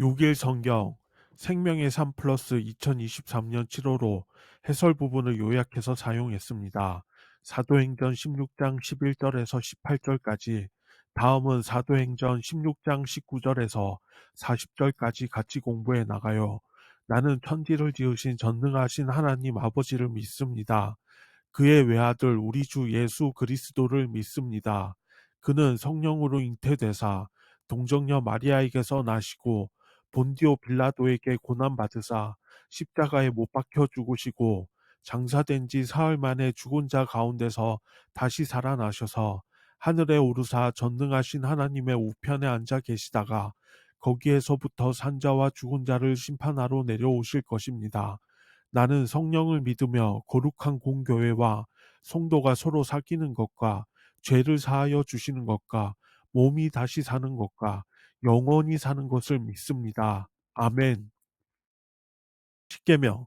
6일 성경 생명의 삶 플러스 2023년 7월호 해설 부분을 요약해서 사용했습니다. 사도행전 16장 11절에서 18절까지 다음은 사도행전 16장 19절에서 40절까지 같이 공부해 나가요. 나는 천지를 지으신 전능하신 하나님 아버지를 믿습니다. 그의 외아들 우리 주 예수 그리스도를 믿습니다. 그는 성령으로 잉태되사 동정녀 마리아에게서 나시고 본디오 빌라도에게 고난받으사 십자가에 못 박혀 죽으시고 장사된 지 사흘 만에 죽은 자 가운데서 다시 살아나셔서 하늘에 오르사 전능하신 하나님의 우편에 앉아 계시다가 거기에서부터 산자와 죽은 자를 심판하러 내려오실 것입니다. 나는 성령을 믿으며 거룩한 공교회와 성도가 서로 사귀는 것과 죄를 사하여 주시는 것과 몸이 다시 사는 것과 영원히 사는 것을 믿습니다. 아멘. 십계명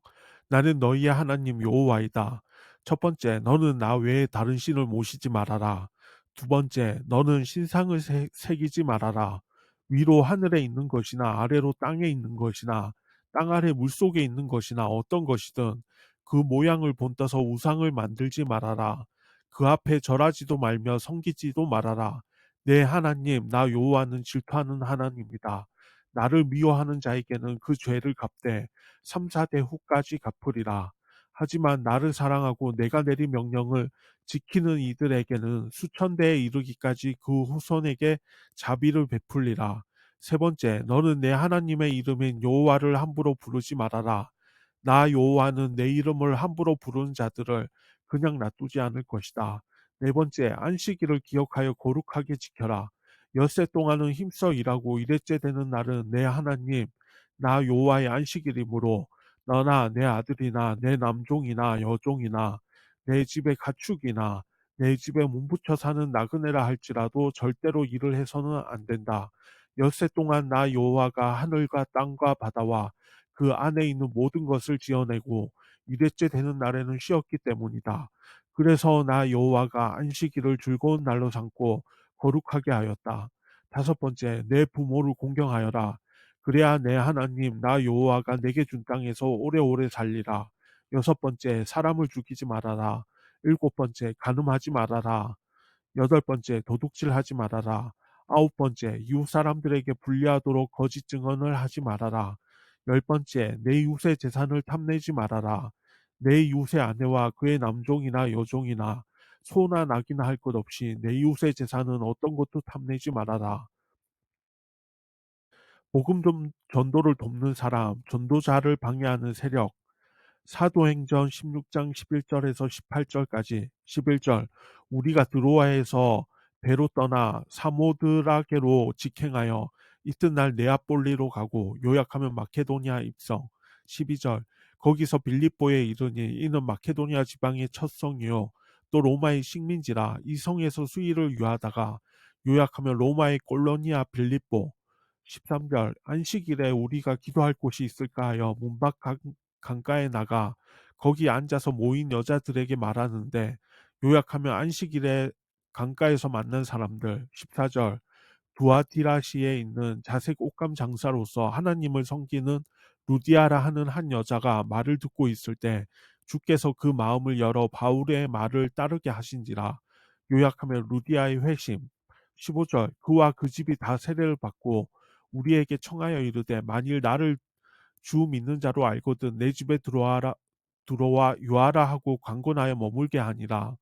나는 너희의 하나님 여호와이다. 첫 번째, 너는 나 외에 다른 신을 모시지 말아라. 두 번째, 너는 신상을 새, 새기지 말아라. 위로 하늘에 있는 것이나 아래로 땅에 있는 것이나 땅 아래 물 속에 있는 것이나 어떤 것이든 그 모양을 본떠서 우상을 만들지 말아라. 그 앞에 절하지도 말며 섬기지도 말아라. 내 하나님 나 여호와는 질투하는 하나님이다. 나를 미워하는 자에게는 그 죄를 갚되 3, 4대 후까지 갚으리라. 하지만 나를 사랑하고 내가 내린 명령을 지키는 이들에게는 수천 대에 이르기까지 그 후손에게 자비를 베풀리라. 세 번째, 너는 내 하나님의 이름인 여호와를 함부로 부르지 말아라. 나 여호와는 내 이름을 함부로 부르는 자들을 그냥 놔두지 않을 것이다. 네 번째, 안식일을 기억하여 거룩하게 지켜라. 엿새 동안은 힘써 일하고 일회째 되는 날은 내 하나님, 나 여호와의 안식일이므로 너나 내 아들이나 내 남종이나 여종이나 내 집의 가축이나 내 집에 몸붙여 사는 나그네라 할지라도 절대로 일을 해서는 안 된다. 엿새 동안 나 여호와가 하늘과 땅과 바다와 그 안에 있는 모든 것을 지어내고 이래째 되는 날에는 쉬었기 때문이다. 그래서 나 여호와가 안식일을 즐거운 날로 삼고 거룩하게 하였다. 다섯 번째, 내 부모를 공경하여라. 그래야 내 하나님 나 여호와가 내게 준 땅에서 오래오래 살리라. 여섯 번째, 사람을 죽이지 말아라. 일곱 번째, 간음하지 말아라. 여덟 번째, 도둑질하지 말아라. 아홉 번째, 이웃 사람들에게 불리하도록 거짓 증언을 하지 말아라. 열 번째, 내 이웃의 재산을 탐내지 말아라. 내 이웃의 아내와 그의 남종이나 여종이나 소나 낙이나 할 것 없이 내 이웃의 재산은 어떤 것도 탐내지 말아라. 복음 좀 전도를 돕는 사람, 전도자를 방해하는 세력, 사도행전 16장 11절에서 18절까지 11절. 우리가 드로아에서 배로 떠나 사모드라게로 직행하여 이튿날 네아폴리로 가고 요약하면 마케도니아 입성 12절 거기서 빌립보에 이르니 이는 마케도니아 지방의 첫 성이요. 또 로마의 식민지라 이 성에서 수의를 유하다가 요약하면 로마의 콜로니아 빌립보 13절 안식일에 우리가 기도할 곳이 있을까 하여 문밖 강가에 나가 거기 앉아서 모인 여자들에게 말하는데 요약하면 안식일에 강가에서 만난 사람들. 14절 두아디라시에 있는 자색 옷감 장사로서 하나님을 섬기는 루디아라 하는 한 여자가 말을 듣고 있을 때 주께서 그 마음을 열어 바울의 말을 따르게 하신지라 요약하면 루디아의 회심 15절 그와 그 집이 다 세례를 받고 우리에게 청하여 이르되 만일 나를 주 믿는 자로 알거든 내 집에 들어와라 들어와 유하라 하고 강권하여 머물게 하니라.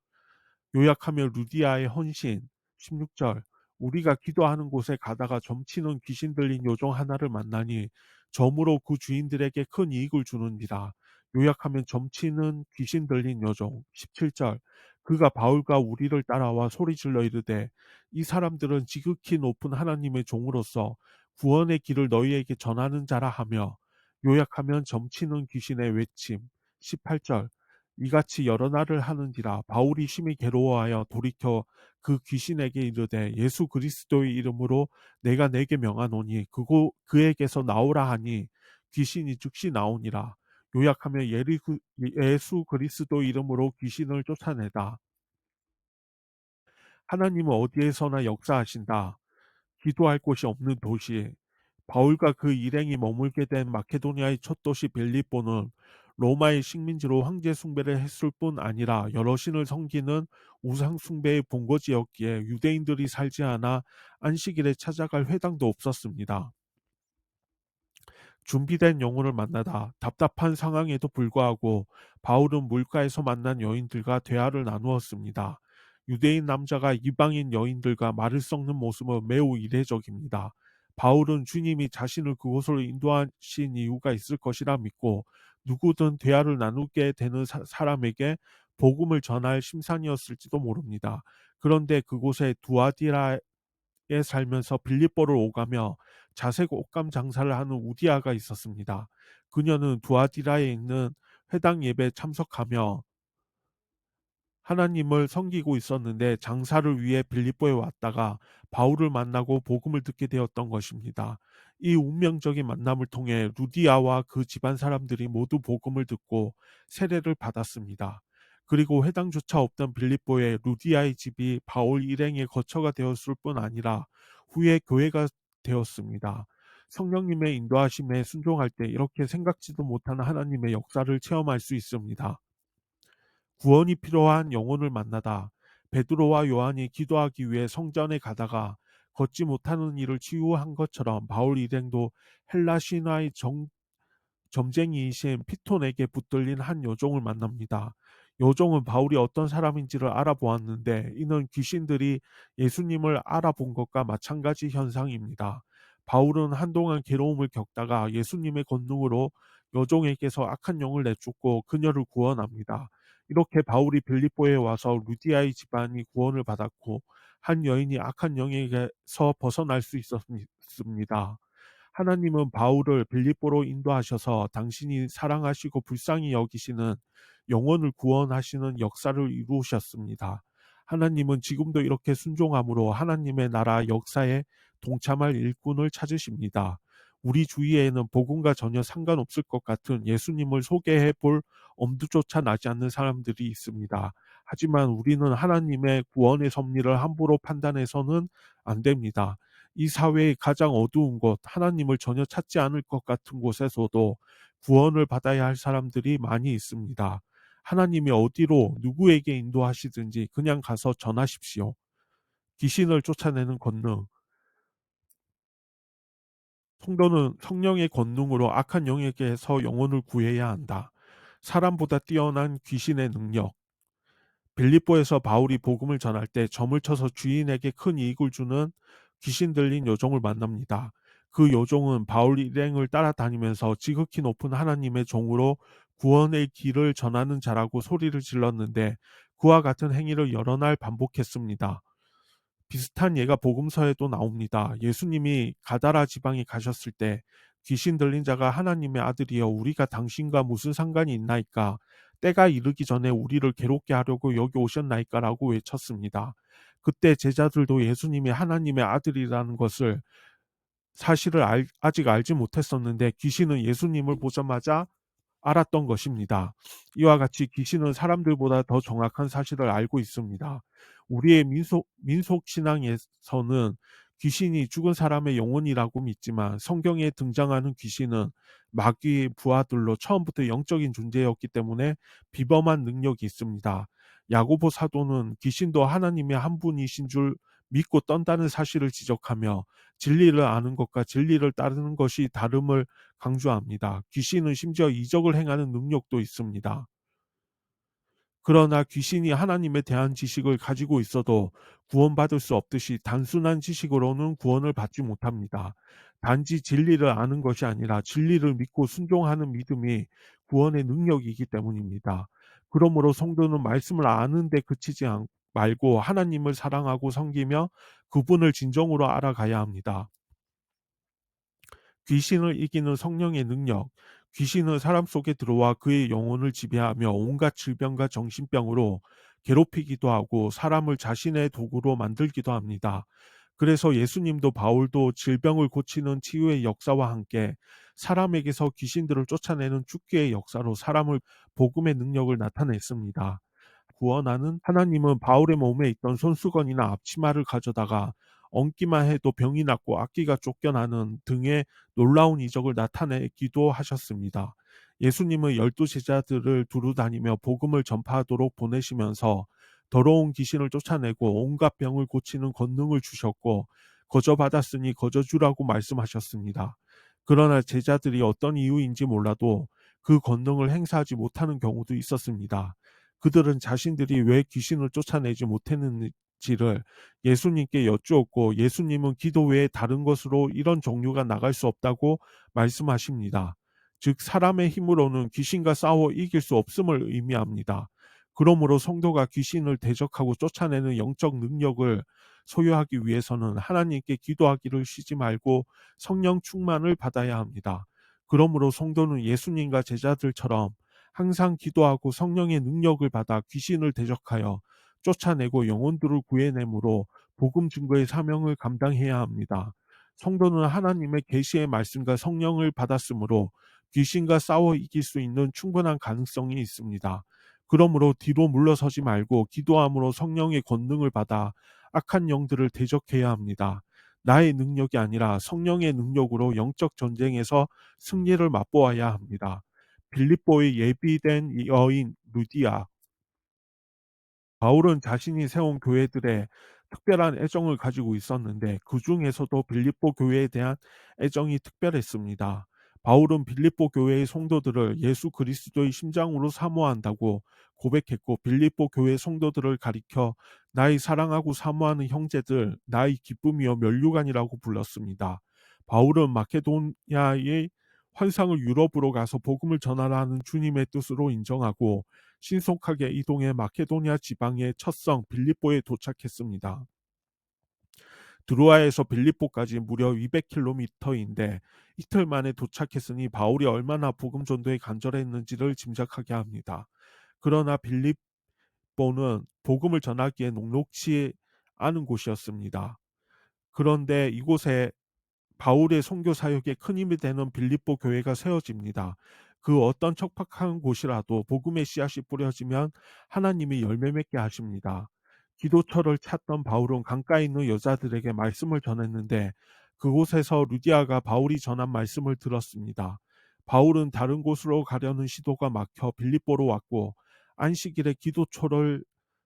요약하며 루디아의 헌신 16절 우리가 기도하는 곳에 가다가 점치는 귀신 들린 요정 하나를 만나니 점으로 그 주인들에게 큰 이익을 주는니라. 요약하면 점치는 귀신 들린 여종 17절 그가 바울과 우리를 따라와 소리질러 이르되 이 사람들은 지극히 높은 하나님의 종으로서 구원의 길을 너희에게 전하는 자라 하며 요약하면 점치는 귀신의 외침 18절 이같이 여러 날을 하는지라 바울이 심히 괴로워하여 돌이켜 그 귀신에게 이르되 예수 그리스도의 이름으로 내가 내게 명하노니 그고 그에게서 나오라 하니 귀신이 즉시 나오니라. 요약하며 예리, 예수 그리스도 이름으로 귀신을 쫓아내다. 하나님은 어디에서나 역사하신다. 기도할 곳이 없는 도시 바울과 그 일행이 머물게 된 마케도니아의 첫 도시 빌립보는 로마의 식민지로 황제 숭배를 했을 뿐 아니라 여러 신을 섬기는 우상 숭배의 본거지였기에 유대인들이 살지 않아 안식일에 찾아갈 회당도 없었습니다. 준비된 영혼을 만나다 답답한 상황에도 불구하고 바울은 물가에서 만난 여인들과 대화를 나누었습니다. 유대인 남자가 이방인 여인들과 말을 섞는 모습은 매우 이례적입니다. 바울은 주님이 자신을 그곳으로 인도하신 이유가 있을 것이라 믿고 누구든 대화를 나누게 되는 사, 사람에게 복음을 전할 심산이었을지도 모릅니다. 그런데 그곳에 두아디라 살면서 빌립보를 오가며 자색 옷감 장사를 하는 우디아가 있었습니다. 그녀는 두아디라에 있는 회당 예배에 참석하며 하나님을 섬기고 있었는데 장사를 위해 빌립보에 왔다가 바울을 만나고 복음을 듣게 되었던 것입니다. 이 운명적인 만남을 통해 루디아와 그 집안 사람들이 모두 복음을 듣고 세례를 받았습니다. 그리고 회당조차 없던 빌립보의 루디아의 집이 바울 일행의 거처가 되었을 뿐 아니라 후에 교회가 되었습니다. 성령님의 인도하심에 순종할 때 이렇게 생각지도 못하는 하나님의 역사를 체험할 수 있습니다. 구원이 필요한 영혼을 만나다 베드로와 요한이 기도하기 위해 성전에 가다가 걷지 못하는 이를 치유한 것처럼 바울 일행도 헬라 신화의 정, 점쟁이이신 피톤에게 붙들린 한 여종을 만납니다. 여종은 바울이 어떤 사람인지를 알아보았는데 이는 귀신들이 예수님을 알아본 것과 마찬가지 현상입니다. 바울은 한동안 괴로움을 겪다가 예수님의 권능으로 여종에게서 악한 영을 내쫓고 그녀를 구원합니다. 이렇게 바울이 빌립보에 와서 루디아의 집안이 구원을 받았고 한 여인이 악한 영에게서 벗어날 수 있었습니다. 하나님은 바울을 빌립보로 인도하셔서 당신이 사랑하시고 불쌍히 여기시는 영혼을 구원하시는 역사를 이루셨습니다. 하나님은 지금도 이렇게 순종함으로 하나님의 나라 역사에 동참할 일꾼을 찾으십니다. 우리 주위에는 복음과 전혀 상관없을 것 같은 예수님을 소개해 볼 엄두조차 나지 않는 사람들이 있습니다. 하지만 우리는 하나님의 구원의 섭리를 함부로 판단해서는 안 됩니다. 이 사회의 가장 어두운 곳, 하나님을 전혀 찾지 않을 것 같은 곳에서도 구원을 받아야 할 사람들이 많이 있습니다. 하나님이 어디로 누구에게 인도하시든지 그냥 가서 전하십시오. 귀신을 쫓아내는 권능. 성도는 성령의 권능으로 악한 영에게서 영혼을 구해야 한다. 사람보다 뛰어난 귀신의 능력. 빌립보에서 바울이 복음을 전할 때 점을 쳐서 주인에게 큰 이익을 주는 귀신 들린 요종을 만납니다. 그 요종은 바울 일행을 따라다니면서 지극히 높은 하나님의 종으로 구원의 길을 전하는 자라고 소리를 질렀는데 그와 같은 행위를 여러 날 반복했습니다. 비슷한 예가 복음서에도 나옵니다. 예수님이 가다라 지방에 가셨을 때 귀신 들린 자가 하나님의 아들이여 우리가 당신과 무슨 상관이 있나이까 때가 이르기 전에 우리를 괴롭게 하려고 여기 오셨나이까라고 외쳤습니다. 그때 제자들도 예수님이 하나님의 아들이라는 것을 사실을 알, 아직 알지 못했었는데 귀신은 예수님을 보자마자 알았던 것입니다. 이와 같이 귀신은 사람들보다 더 정확한 사실을 알고 있습니다. 우리의 민속, 민속 신앙에서는 귀신이 죽은 사람의 영혼이라고 믿지만 성경에 등장하는 귀신은 마귀의 부하들로 처음부터 영적인 존재였기 때문에 비범한 능력이 있습니다. 야고보 사도는 귀신도 하나님의 한 분이신 줄 믿고 떤다는 사실을 지적하며 진리를 아는 것과 진리를 따르는 것이 다름을 강조합니다. 귀신은 심지어 이적을 행하는 능력도 있습니다. 그러나 귀신이 하나님에 대한 지식을 가지고 있어도 구원받을 수 없듯이 단순한 지식으로는 구원을 받지 못합니다. 단지 진리를 아는 것이 아니라 진리를 믿고 순종하는 믿음이 구원의 능력이기 때문입니다. 그러므로 성도는 말씀을 아는데 그치지 말고 하나님을 사랑하고 섬기며 그분을 진정으로 알아가야 합니다. 귀신을 이기는 성령의 능력, 귀신은 사람 속에 들어와 그의 영혼을 지배하며 온갖 질병과 정신병으로 괴롭히기도 하고 사람을 자신의 도구로 만들기도 합니다. 그래서 예수님도 바울도 질병을 고치는 치유의 역사와 함께 사람에게서 귀신들을 쫓아내는 죽기의 역사로 사람을 복음의 능력을 나타냈습니다. 구원하는 하나님은 바울의 몸에 있던 손수건이나 앞치마를 가져다가 얹기만 해도 병이 낫고 악기가 쫓겨나는 등의 놀라운 이적을 나타내기도 하셨습니다. 예수님은 열두 제자들을 두루 다니며 복음을 전파하도록 보내시면서 더러운 귀신을 쫓아내고 온갖 병을 고치는 권능을 주셨고 거저 받았으니 거저 주라고 말씀하셨습니다. 그러나 제자들이 어떤 이유인지 몰라도 그 권능을 행사하지 못하는 경우도 있었습니다. 그들은 자신들이 왜 귀신을 쫓아내지 못했는지 를 예수님께 여쭈었고 예수님은 기도 외에 다른 것으로 이런 종류가 나갈 수 없다고 말씀하십니다. 즉 사람의 힘으로는 귀신과 싸워 이길 수 없음을 의미합니다. 그러므로 성도가 귀신을 대적하고 쫓아내는 영적 능력을 소유하기 위해서는 하나님께 기도하기를 쉬지 말고 성령 충만을 받아야 합니다. 그러므로 성도는 예수님과 제자들처럼 항상 기도하고 성령의 능력을 받아 귀신을 대적하여 쫓아내고 영혼들을 구해내므로 복음 증거의 사명을 감당해야 합니다. 성도는 하나님의 계시의 말씀과 성령을 받았으므로 귀신과 싸워 이길 수 있는 충분한 가능성이 있습니다. 그러므로 뒤로 물러서지 말고 기도함으로 성령의 권능을 받아 악한 영들을 대적해야 합니다. 나의 능력이 아니라 성령의 능력으로 영적 전쟁에서 승리를 맛보아야 합니다. 빌립보의 예비된 여인 루디아 바울은 자신이 세운 교회들의 특별한 애정을 가지고 있었는데 그 중에서도 빌립보 교회에 대한 애정이 특별했습니다. 바울은 빌립보 교회의 성도들을 예수 그리스도의 심장으로 사모한다고 고백했고 빌립보 교회 성도들을 가리켜 나의 사랑하고 사모하는 형제들 나의 기쁨이여 멸류관이라고 불렀습니다. 바울은 마케도니아의 환상을 유럽으로 가서 복음을 전하라는 주님의 뜻으로 인정하고 신속하게 이동해 마케도니아 지방의 첫성 빌립보에 도착했습니다. 드로아에서 빌립보까지 무려 200km인데 이틀 만에 도착했으니 바울이 얼마나 복음 전도에 간절했는지를 짐작하게 합니다. 그러나 빌립보는 복음을 전하기에 녹록치 않은 곳이었습니다. 그런데 이곳에 바울의 선교 사역에 큰 힘이 되는 빌립보 교회가 세워집니다. 그 어떤 척박한 곳이라도 복음의 씨앗이 뿌려지면 하나님이 열매 맺게 하십니다. 기도처를 찾던 바울은 강가에 있는 여자들에게 말씀을 전했는데 그곳에서 루디아가 바울이 전한 말씀을 들었습니다. 바울은 다른 곳으로 가려는 시도가 막혀 빌립보로 왔고 안식일에 기도처를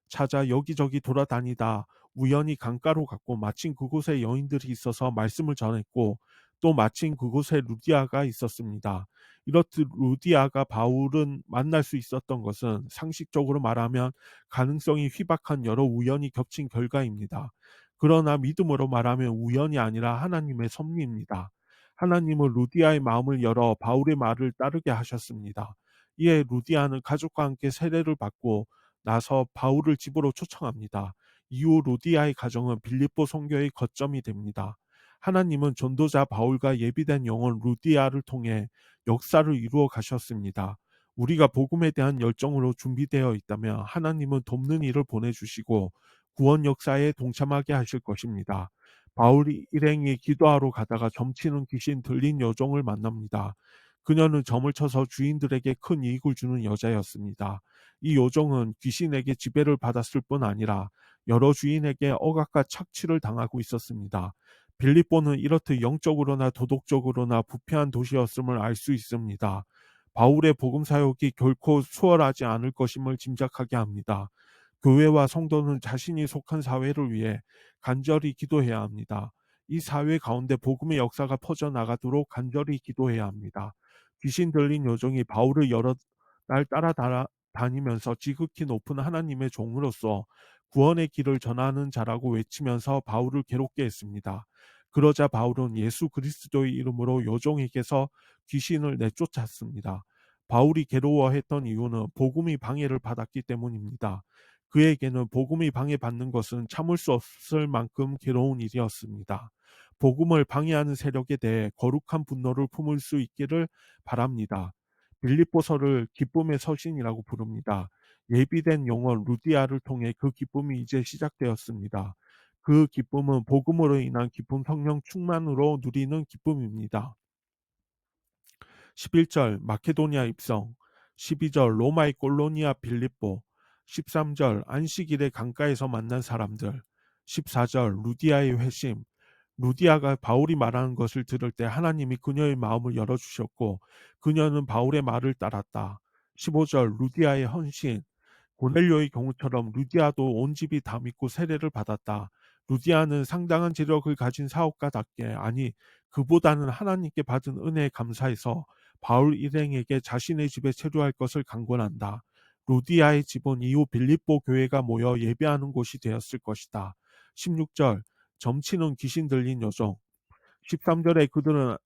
찾아 여기저기 돌아다니다 우연히 강가로 갔고 마침 그곳에 여인들이 있어서 말씀을 전했고 또 마침 그곳에 루디아가 있었습니다. 이렇듯 루디아가 바울은 만날 수 있었던 것은 상식적으로 말하면 가능성이 희박한 여러 우연이 겹친 결과입니다. 그러나 믿음으로 말하면 우연이 아니라 하나님의 섭리입니다. 하나님은 루디아의 마음을 열어 바울의 말을 따르게 하셨습니다. 이에 루디아는 가족과 함께 세례를 받고 나서 바울을 집으로 초청합니다. 이후 루디아의 가정은 빌립보 선교의 거점이 됩니다. 하나님은 전도자 바울과 예비된 영혼 루디아를 통해 역사를 이루어 가셨습니다. 우리가 복음에 대한 열정으로 준비되어 있다면 하나님은 돕는 일을 보내주시고 구원 역사에 동참하게 하실 것입니다. 바울이 일행이 기도하러 가다가 점치는 귀신 들린 여종을 만납니다. 그녀는 점을 쳐서 주인들에게 큰 이익을 주는 여자였습니다. 이 요정은 귀신에게 지배를 받았을 뿐 아니라 여러 주인에게 억압과 착취를 당하고 있었습니다. 빌립보는 이렇듯 영적으로나 도덕적으로나 부패한 도시였음을 알 수 있습니다. 바울의 복음 사역이 결코 수월하지 않을 것임을 짐작하게 합니다. 교회와 성도는 자신이 속한 사회를 위해 간절히 기도해야 합니다. 이 사회 가운데 복음의 역사가 퍼져나가도록 간절히 기도해야 합니다. 귀신 들린 요정이 바울을 여러 날 따라 다니면서 지극히 높은 하나님의 종으로서 구원의 길을 전하는 자라고 외치면서 바울을 괴롭게 했습니다. 그러자 바울은 예수 그리스도의 이름으로 요종에게서 귀신을 내쫓았습니다. 바울이 괴로워했던 이유는 복음이 방해를 받았기 때문입니다. 그에게는 복음이 방해받는 것은 참을 수 없을 만큼 괴로운 일이었습니다. 복음을 방해하는 세력에 대해 거룩한 분노를 품을 수 있기를 바랍니다. 빌립보서를 기쁨의 서신이라고 부릅니다. 예비된 영혼 루디아를 통해 그 기쁨이 이제 시작되었습니다. 그 기쁨은 복음으로 인한 기쁨 성령 충만으로 누리는 기쁨입니다. 11절 마케도니아 입성 12절 로마의 콜로니아 빌립보 13절 안식일의 강가에서 만난 사람들 14절 루디아의 회심 루디아가 바울이 말하는 것을 들을 때 하나님이 그녀의 마음을 열어주셨고 그녀는 바울의 말을 따랐다. 15절 루디아의 헌신 고넬료의 경우처럼 루디아도 온 집이 다 믿고 세례를 받았다. 루디아는 상당한 재력을 가진 사업가답게 아니 그보다는 하나님께 받은 은혜에 감사해서 바울 일행에게 자신의 집에 체류할 것을 강권한다. 루디아의 집은 이후 빌립보 교회가 모여 예배하는 곳이 되었을 것이다. 16절 점치는 귀신 들린 여종 13절에 그들은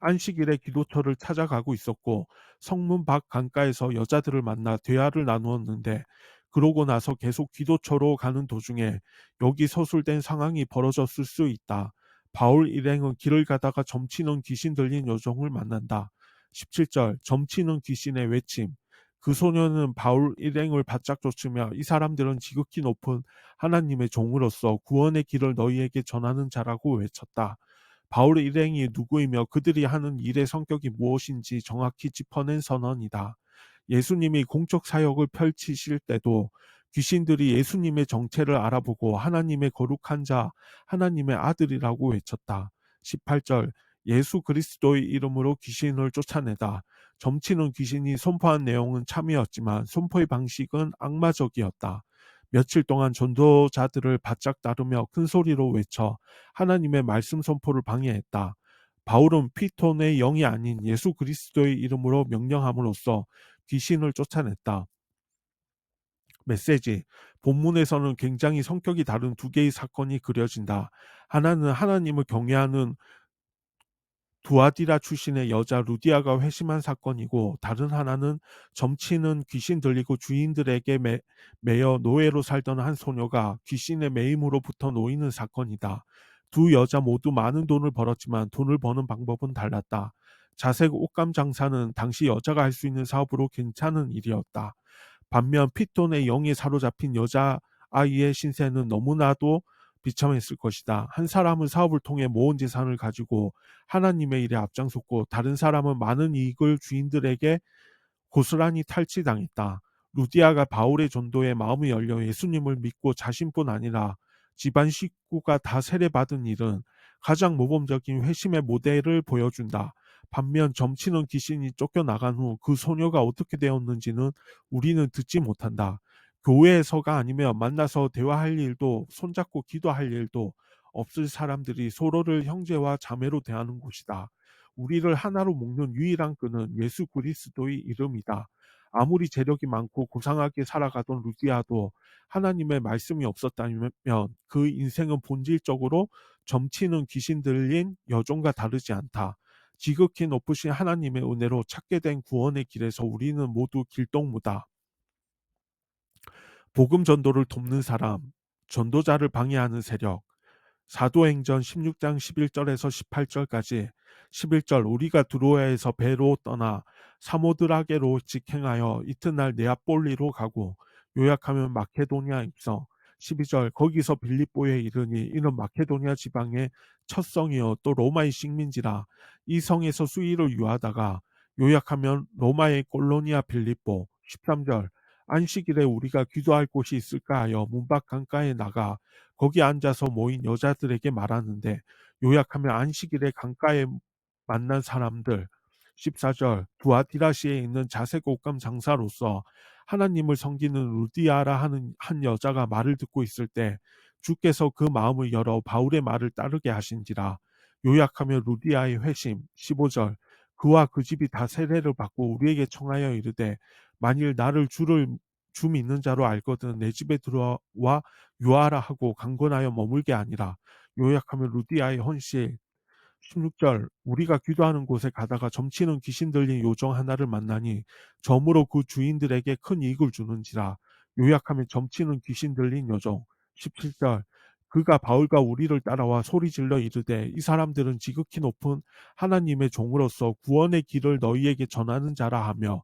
안식일에 기도처를 찾아가고 있었고 성문 밖 강가에서 여자들을 만나 대화를 나누었는데 그러고 나서 계속 기도처로 가는 도중에 여기 서술된 상황이 벌어졌을 수 있다. 바울 일행은 길을 가다가 점치는 귀신 들린 여종을 만난다. 17절 점치는 귀신의 외침 그 소녀는 바울 일행을 바짝 쫓으며 이 사람들은 지극히 높은 하나님의 종으로서 구원의 길을 너희에게 전하는 자라고 외쳤다. 바울 일행이 누구이며 그들이 하는 일의 성격이 무엇인지 정확히 짚어낸 선언이다. 예수님이 공적 사역을 펼치실 때도 귀신들이 예수님의 정체를 알아보고 하나님의 거룩한 자, 하나님의 아들이라고 외쳤다. 18절 예수 그리스도의 이름으로 귀신을 쫓아내다. 점치는 귀신이 선포한 내용은 참이었지만 선포의 방식은 악마적이었다. 며칠 동안 전도자들을 바짝 따르며 큰 소리로 외쳐 하나님의 말씀 선포를 방해했다. 바울은 피톤의 영이 아닌 예수 그리스도의 이름으로 명령함으로써 귀신을 쫓아냈다. 메시지. 본문에서는 굉장히 성격이 다른 두 개의 사건이 그려진다. 하나는 하나님을 경외하는 두아디라 출신의 여자 루디아가 회심한 사건이고 다른 하나는 점치는 귀신 들리고 주인들에게 매, 매여 노예로 살던 한 소녀가 귀신의 매임으로부터 놓이는 사건이다. 두 여자 모두 많은 돈을 벌었지만 돈을 버는 방법은 달랐다. 자색 옷감 장사는 당시 여자가 할 수 있는 사업으로 괜찮은 일이었다. 반면 피톤의 영에 사로잡힌 여자 아이의 신세는 너무나도 비참했을 것이다. 한 사람은 사업을 통해 모은 재산을 가지고 하나님의 일에 앞장섰고 다른 사람은 많은 이익을 주인들에게 고스란히 탈취당했다. 루디아가 바울의 전도에 마음이 열려 예수님을 믿고 자신뿐 아니라 집안 식구가 다 세례받은 일은 가장 모범적인 회심의 모델을 보여준다. 반면 점치는 귀신이 쫓겨나간 후 그 소녀가 어떻게 되었는지는 우리는 듣지 못한다. 교회에서가 아니면 만나서 대화할 일도 손잡고 기도할 일도 없을 사람들이 서로를 형제와 자매로 대하는 곳이다. 우리를 하나로 묶는 유일한 끈은 예수 그리스도의 이름이다. 아무리 재력이 많고 고상하게 살아가던 루디아도 하나님의 말씀이 없었다면 그 인생은 본질적으로 점치는 귀신 들린 여종과 다르지 않다. 지극히 높으신 하나님의 은혜로 찾게 된 구원의 길에서 우리는 모두 길동무다. 복음 전도를 돕는 사람, 전도자를 방해하는 세력, 사도행전 16장 11절에서 18절까지 11절 우리가 드로아에서 배로 떠나 사모드라게로 직행하여 이튿날 네아폴리로 가고 요약하면 마케도니아 입성 12절 거기서 빌립보에 이르니 이는 마케도니아 지방의 첫 성이요 또 로마의 식민지라 이 성에서 수의를 유하다가 요약하면 로마의 콜로니아 빌립보 13절 안식일에 우리가 기도할 곳이 있을까 하여 문밖 강가에 나가 거기 앉아서 모인 여자들에게 말하는데 요약하면 안식일에 강가에 만난 사람들 14절 두아디라시에 있는 자색 옷감 장사로서 하나님을 섬기는 루디아라 하는 한 여자가 말을 듣고 있을 때 주께서 그 마음을 열어 바울의 말을 따르게 하신지라 요약하며 루디아의 회심 15절 그와 그 집이 다 세례를 받고 우리에게 청하여 이르되 만일 나를 주를 주 믿는 자로 알거든 내 집에 들어와 유하라 하고 강권하여 머물게 아니라 요약하면 루디아의 헌실 16절 우리가 기도하는 곳에 가다가 점치는 귀신 들린 요정 하나를 만나니 점으로 그 주인들에게 큰 이익을 주는지라 요약하면 점치는 귀신 들린 요정. 17절 그가 바울과 우리를 따라와 소리 질러 이르되 이 사람들은 지극히 높은 하나님의 종으로서 구원의 길을 너희에게 전하는 자라 하며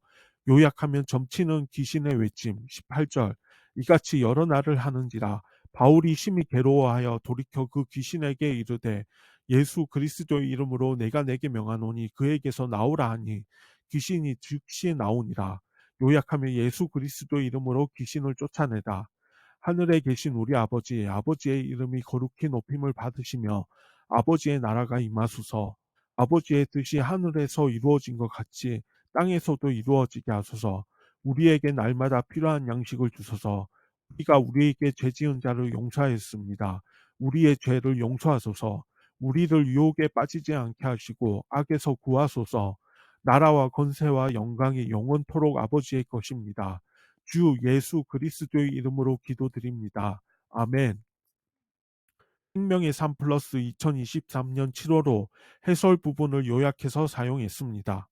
요약하면 점치는 귀신의 외침 18절. 이같이 여러 날을 하는지라 바울이 심히 괴로워하여 돌이켜 그 귀신에게 이르되 예수 그리스도의 이름으로 내가 내게 명하노니 그에게서 나오라 하니 귀신이 즉시 나오니라. 요약하면 예수 그리스도의 이름으로 귀신을 쫓아내다. 하늘에 계신 우리 아버지, 아버지의 이름이 거룩히 높임을 받으시며 아버지의 나라가 임하소서. 아버지의 뜻이 하늘에서 이루어진 것 같이 땅에서도 이루어지게 하소서. 우리에게 날마다 필요한 양식을 주소서. 우리가 우리에게 죄 지은 자를 용서하였습니다. 우리의 죄를 용서하소서. 우리를 유혹에 빠지지 않게 하시고 악에서 구하소서. 나라와 권세와 영광이 영원토록 아버지의 것입니다. 주 예수 그리스도의 이름으로 기도드립니다. 아멘. 생명의 3 플러스 2023년 7월호 해설 부분을 요약해서 사용했습니다.